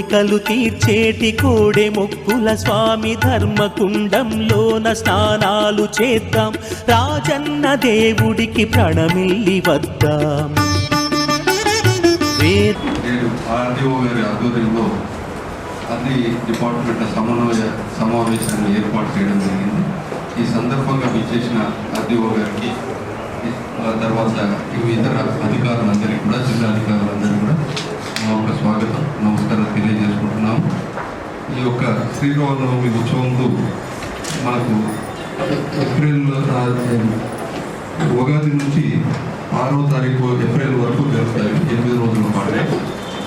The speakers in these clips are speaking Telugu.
కోరికలు తీర్చేటి కోడె మొక్కుల స్వామి ధర్మకుండంలోన స్నానాలు చేద్దాం. రాజన్న దేవుడికి ప్రణమిల్లి వద్దాం. అన్ని డిపార్ట్మెంట్ల సమన్వయ సమావేశాన్ని ఏర్పాటు చేయడం జరిగింది. ఈ సందర్భంగా విచ్చేసిన ఆర్డీఓ గారికి తర్వాత ఇవి ఇతర అధికారులందరికీ కూడా జిల్లా అధికారులందరికీ కూడా మా యొక్క స్వాగతం నమస్కారం తెలియజేసుకుంటున్నాము ఈ యొక్క శ్రీరామనవమి ఉత్సవంలో మనకు ఏప్రిల్ ఉగాది నుంచి ఆరో తారీఖు ఏప్రిల్ వరకు జరుగుతాయి ఎనిమిది రోజుల పాటు.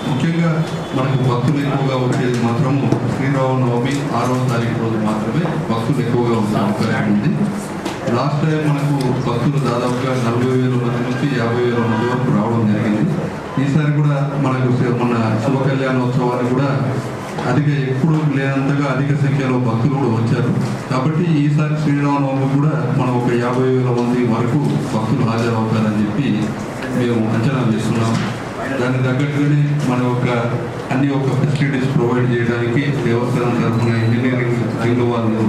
ముఖ్యంగా మనకు భక్తులు ఎక్కువగా వచ్చేది మాత్రము శ్రీరామనవమి ఆరో తారీఖు రోజు మాత్రమే భక్తులు ఎక్కువగా ఉండే అవకాశం ఉంది. లాస్ట్ టైం మనకు భక్తులు దాదాపుగా నలభై వేల మంది నుంచి యాభై వేల మంది వరకు రావడం జరిగింది. ఈసారి కూడా మనకు మన శుభ కళ్యాణోత్సవాన్ని కూడా అధిక ఎప్పుడు లేనంతగా అధిక సంఖ్యలో భక్తులు కూడా వచ్చారు. కాబట్టి ఈసారి శ్రీరామనవమి కూడా మనం ఒక యాభై వేల మంది వరకు భక్తులు హాజరవుతారని చెప్పి మేము అంచనా వేస్తున్నాం. దానికి తగ్గట్టుగానే మన యొక్క అన్ని యొక్క ఫెసిలిటీస్ ప్రొవైడ్ చేయడానికి దేవస్థానం తరఫున ఇంజనీరింగ్ రింగ్ వాళ్ళు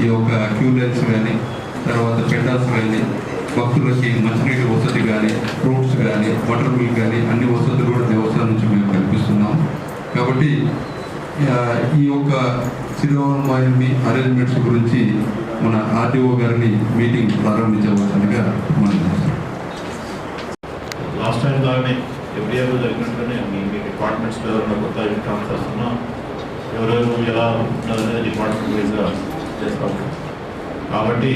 ఈ యొక్క క్యూలెన్స్ కానీ తర్వాత పెండాల్స్ కానీ భక్తులకి మంచినీటి వసతి కానీ ఫ్రూట్స్ కానీ వాటర్ మిల్క్ కానీ అన్ని వసతులు కూడా దేవస్థానం నుంచి మేము కల్పిస్తున్నాం. కాబట్టి ఈ యొక్క శ్రీరామనవమి అరేంజ్మెంట్స్ గురించి మన ఆర్టీఓ గారిని మీటింగ్ ప్రారంభించవలసిందిగా మనం లాస్ట్ టైం లాగానే ఎవ్రీ ఇయర్ జరిగినట్టుగానే మీ మీ డిపార్ట్మెంట్స్లో ఎవరైనా కొత్త ట్రాన్స్ఫర్స్ ఉన్నా ఎవరెవరు ఎలా ఉంటుందనేది డిపార్ట్మెంట్ వైజ్గా చేస్తాం. కాబట్టి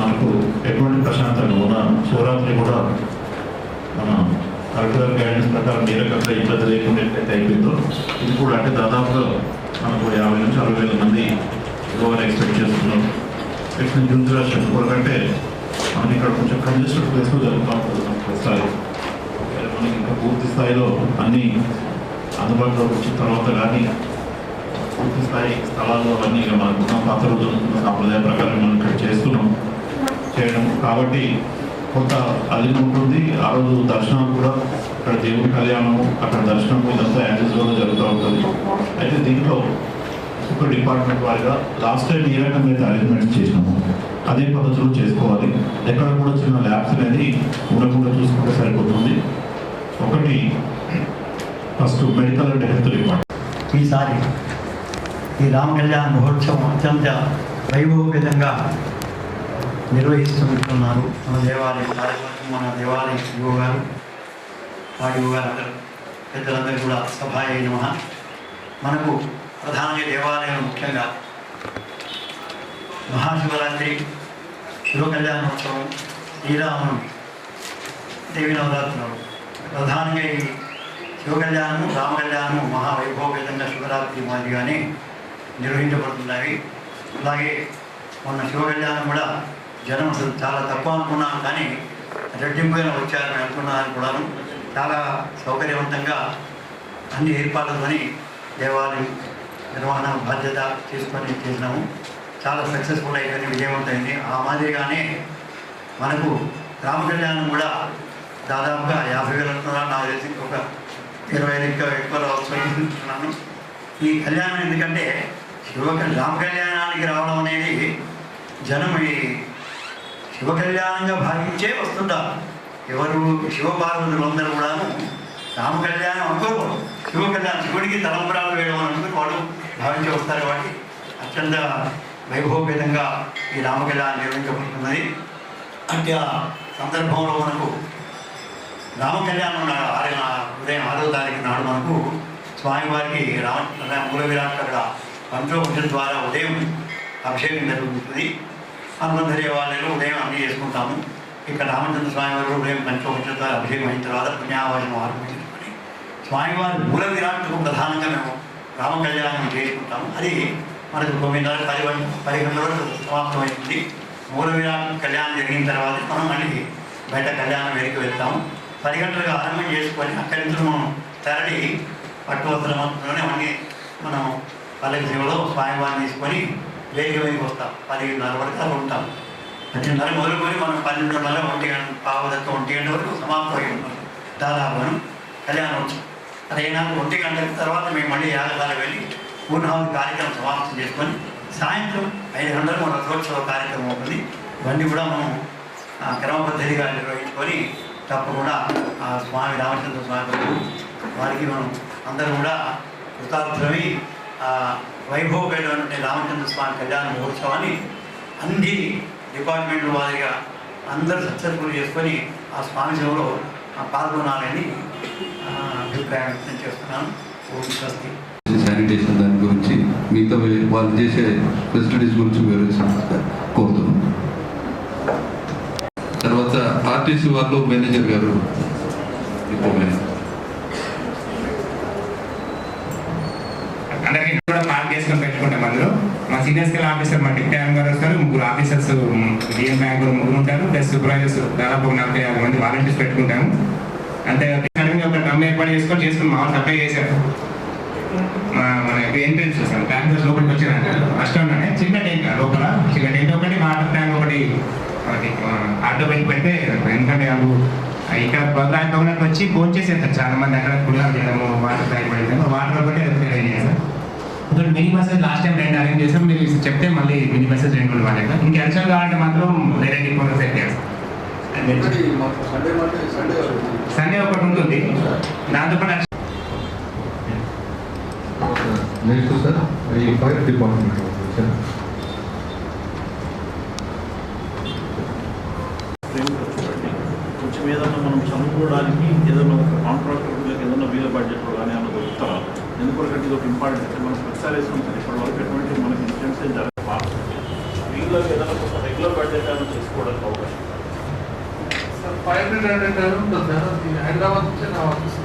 మనకు ఎటువంటి ప్రశాంతంగా ఉన్న శివరాత్రి కూడా మన కలెక్టర్ గైడెన్స్ ప్రకారం ఏ రకంగా ఇబ్బంది లేకుండా ఎట్లయితే అయిపోయిందో ఇది కూడా అంటే దాదాపుగా మనకు యాభై నుంచి అరవై వేల మంది ఎక్కువగా ఎక్స్పెక్ట్ చేస్తున్నాం. నెక్స్ట్ జూన్ జూలై చెప్పుకోవాలంటే మనం ఇక్కడ కొంచెం కంజెస్టెడ్ ప్లేస్లో జరుగుతూ ఉంటుంది మనకు మనకి ఇంకా పూర్తి స్థాయిలో అన్నీ అందుబాటులోకి వచ్చిన తర్వాత కానీ పూర్తి స్థాయి స్థలాల్లో అన్నీ మనకున్న మనకు పాత రోజులు సాంప్రదాయ ప్రకారం మనం ఇక్కడ చేస్తున్నాం. చేయడం. కాబట్టి కొంత అది ఉంటుంది. ఆ రోజు దర్శనం కూడా అక్కడ దేవుడి కళ్యాణం అక్కడ దర్శనం ఇదంతా యాజెస్లో జరుగుతూ ఉంటుంది. అయితే దీంట్లో ఒక డిపార్ట్మెంట్ వారిగా లాస్ట్ టైం ఏ రకంగా అయితే అరేంజ్మెంట్ చేసినాము అదే పద్ధతిలో చేసుకోవాలి. ఎక్కడ కూడా చిన్న ల్యాబ్స్ అనేది ఉండకుండా చూసుకుంటే సరిపోతుంది. ఒకటి first medical and health department ఈసారి ఈ రామ కళ్యాణ్ మహోత్సవం అత్యంత వైభవపేతంగా నిర్వహిస్తున్నారు మన దేవాలయం కార్యక్రమం మన దేవాలయం యువ గారు వాడి గారు అందరూ పెద్దలందరూ కూడా సభాయ నమ. మనకు ప్రధాన దేవాలయం ముఖ్యంగా మహాశివరాత్రి శివ కళ్యాణోత్సవం శ్రీరామనవమి దేవి నవరాత్రులు. ప్రధానంగా ఈ శివ కళ్యాణము రామ కళ్యాణము మహావైభోగతంగా శివరాత్రి మాదిరిగానే నిర్వహించబడుతున్నాయి. అలాగే మొన్న శివ కళ్యాణం కూడా జనం అసలు చాలా తక్కువ అనుకున్నాం కానీ రెట్టింపుగా వచ్చారని అనుకున్నాను కూడాను చాలా సౌకర్యవంతంగా అన్ని ఏర్పాట్లతోని దేవాలయం నిర్వహణ బాధ్యత తీసుకొని చేసినాము. చాలా సక్సెస్ఫుల్ అయిపోయింది విజయవంతమైంది ఆ మాదిరిగానే మనకు రామ కళ్యాణం కూడా దాదాపుగా యాభై వేలు అనుకున్నాను నాకు తెలిసి ఒక ఇరవై ఐదు ఇంకా ఎక్కువ రావచ్చు ఈ కళ్యాణం ఎందుకంటే శివ రామ కళ్యాణానికి రావడం అనేది జనం ఈ శివ కళ్యాణంగా భావించే వస్తుంటారు ఎవరు శివపార్వతులు అందరూ కూడాను రామ కళ్యాణం అనుకోరు శివ కళ్యాణం శివుడికి తలంబరాలు వేయడం అని అనుకుని వాళ్ళు భావించి వస్తారు కాబట్టి అత్యంత వైభవపేతంగా ఈ రామ కళ్యాణం నిర్వహించబడుతున్నది. అంటే ఆ సందర్భంలో మనకు రామ కళ్యాణం నాడు ఆరు ఉదయం ఆరో తారీఖు నాడు మనకు స్వామివారికి రామ మూల విరాట్ అక్కడ పంచోపంచం ద్వారా ఉదయం అభిషేకం జరుగుతుంది హనుమంత దేవాలయంలో ఉదయం అన్నీ చేసుకుంటాము. ఇక్కడ రామచంద్ర స్వామి వారు ఉదయం పంచోపంచం ద్వారా అభిషేకం అయిన తర్వాత పుణ్యావాసం ఆరంభించుకొని స్వామివారి మూల విరాట్కు ప్రధానంగా మేము రామ కళ్యాణం చేసుకుంటాము. అది మనకు తొమ్మిదిన్నర పది పది గంటల వరకు సమాప్తమైంది మూల విరాట్ కళ్యాణం జరిగిన తర్వాత మనం మళ్ళీ బయట కళ్యాణం వేదిక వెళ్తాము. పది గంటలకు ఆరంభం చేసుకొని అక్కడి నుంచి మనం తరలి పట్టువస్త్రంలోనే అన్నీ మనం పల్లకి సేవలో స్వామివారిని తీసుకొని వేగమై వస్తాం పదిన్నర వరకు అలా ఉంటాం పదిన్నర మొదలుకొని మనం పన్నెండున్నర ఒంటి గంట పావు ఒంటి గంట వరకు సమాప్తం అయి ఉంటాం దాదాపు మనం కళ్యాణోత్సవం. అదైనా ఒంటి గంటల తర్వాత మేము మళ్ళీ యాగశాల వెళ్ళి పూర్ణాహుతి కార్యక్రమం సమాప్తం చేసుకొని సాయంత్రం ఐదు గంటలకు మన రథోత్సవ కార్యక్రమం ఉంటుంది ఇవన్నీ కూడా మనం ఆ, నిర్వహించుకొని తప్పకుండా ఆ స్వామి రామచంద్ర స్వామి వారికి మనం అందరం కూడా కృతార్థులమై ఆ ఉండే రామచంద్ర స్వామి కళ్యాణ మహోత్సవాన్ని అన్ని డిపార్ట్మెంట్ల వారిగా అందరూ సక్సెస్ఫుల్ చేసుకొని ఆ స్వామి సేవలో ఆ, పాల్గొనాలని అభిప్రాయం వ్యక్తం చేస్తున్నాను. ఓం స్వస్తి. శానిటేషన్ దాని గురించి మిగతా వాళ్ళు చేసే ఫెసిలిటీస్ గురించి వేరే కోరుతున్నాం. తర్వాత ఆర్టీసీ వాళ్ళు మేనేజర్ గారు ఇంకో మేనేజర్ అందరికీ కూడా పార్క్ చేసుకొని పెట్టుకుంటాం అందులో మా స్కేల్ ఆఫీసర్ మా డిప్యూటీ గారు వస్తారు ముగ్గురు ఆఫీసర్స్ డిఎం బ్యాంక్ ముగ్గురు ఉంటారు. ప్లస్ సూపర్వైజర్స్ దాదాపు ఒక నలభై యాభై మంది వాలంటీర్స్ పెట్టుకుంటాము. అంతే ఒక డమ్ ఏర్పాటు చేసుకొని చేసుకుని మామూలు సప్లై చేశారు. మా మన ఎంట్రెన్స్ చూసాను ట్యాంక్ లోపలికి వచ్చినాను ఫస్ట్ ఉన్నానే చిన్న ట్యాంక్ లోపల చిన్న ట్యాంక్ ఒకటి వాటర్ ట్యాంక్ ఒకటి మనకి ఆటో పెట్టి పెడితే ఎందుకంటే వాళ్ళు. ఇక్కడ ప్రోగ్రామ్ ఉన్నట్టు వచ్చి ఫోన్ చేసేస్తారు. చాలా మంది అక్కడ కులాలు చేయడము వాటర్ ట్యాంక్ పెడతాము వాటర్ ఒకటి రిపేర్ చేశారు ఇక్కడ మినీ బస్సెస్ లాస్ట్ టైం రెండు అరేంజ్ చేసాం మీరు చెప్తే మళ్ళీ మినీ బస్సెస్ రెండు కూడా వాడేదా ఇంకా అడిషనల్ కావాలంటే మాత్రం వేరే డిపోలో సెట్ చేస్తాం సండే ఒకటి ఉంటుంది. దాంతోపాటు నెక్స్ట్ సార్ ఈ ఫైర్ డిపార్ట్మెంట్ కొంచెం ఏదన్నా మనం చదువుకోవడానికి ఏదైనా ఒక కాంట్రాక్టర్లకు ఏదైనా వీల బడ్జెట్లో కానీ ఏమైనా దొరుకుతారా ఎందుకంటే ఇది ఒక ఇంపార్టెంట్ అంటే మనం ప్రతిసారి వేసుకున్నాం సార్ ఇప్పటి వరకు ఎటువంటి మనకి ఇన్సిడెంట్స్ ఏం జరగదు. ఏదైనా కొంత రెగ్యులర్ బడ్జెట్ ఏమైనా చేసుకోవడానికి అవకాశం ఫైవ్ హండ్రెడ్ హండ్రెడ్ ఉంటుంది సార్ హైదరాబాద్ నుంచి నా ఆఫీస్